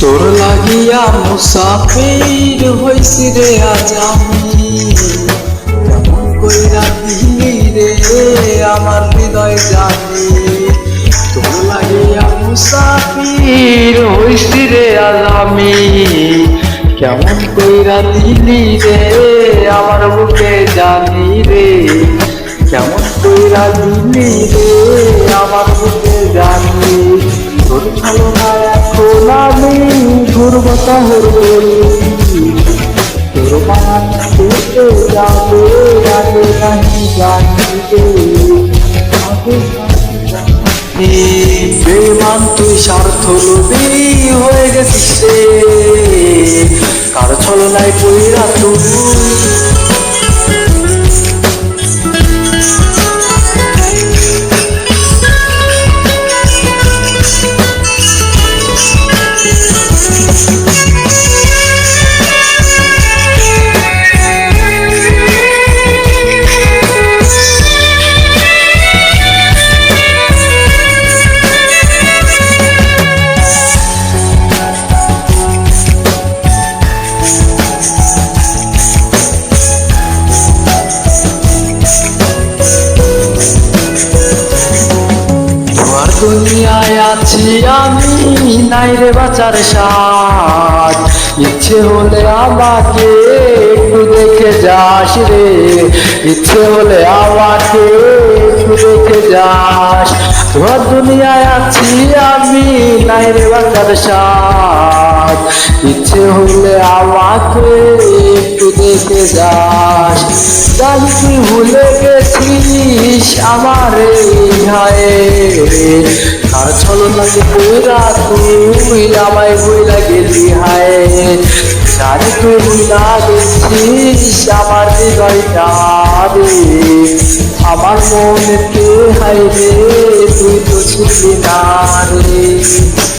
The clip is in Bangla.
তোর লাগিয়া মুসাফির হইছি রে আজ আমি জানি তোর লাগিয়া মুসাফির হইছি রে আজ কেমন কইরা দিলি রে আমার বুকে জানি রে কেমন কইরা দিলি রে আমার বুকে জানি তোর ভালো না এখন আমি ঘুরব শহর বলি তোর মান যাবে আগে নাহি জানি রে। বেমান তুই স্বার্থ লোভী হয়ে গেছিস কার ছলনায় কইরা তুই দুনিয়ায় আছি আমি, নাই রে বাঁচার সাথ। ইচ্ছে হলে আমাকে একটু দেখে যাস রে। ইচ্ছে হলে আমাকে একটু দেখে যাস। তোমার দুনিয়ায় আছি আমি, নাই রে বাঁচার সাথ। ইচ্ছে হলে আমাকে একটু দেখে যাস। জানি ভুলে গেছিস আমার ঘায়ে কার ছল লাগে কইরা তুই আমায় বইলা গেলি হায়? জানি তুই ভুলা গেছিস আমার হৃদয়টা রে আমার মনেতে হায় রে, তুই তো ছিলি না রে।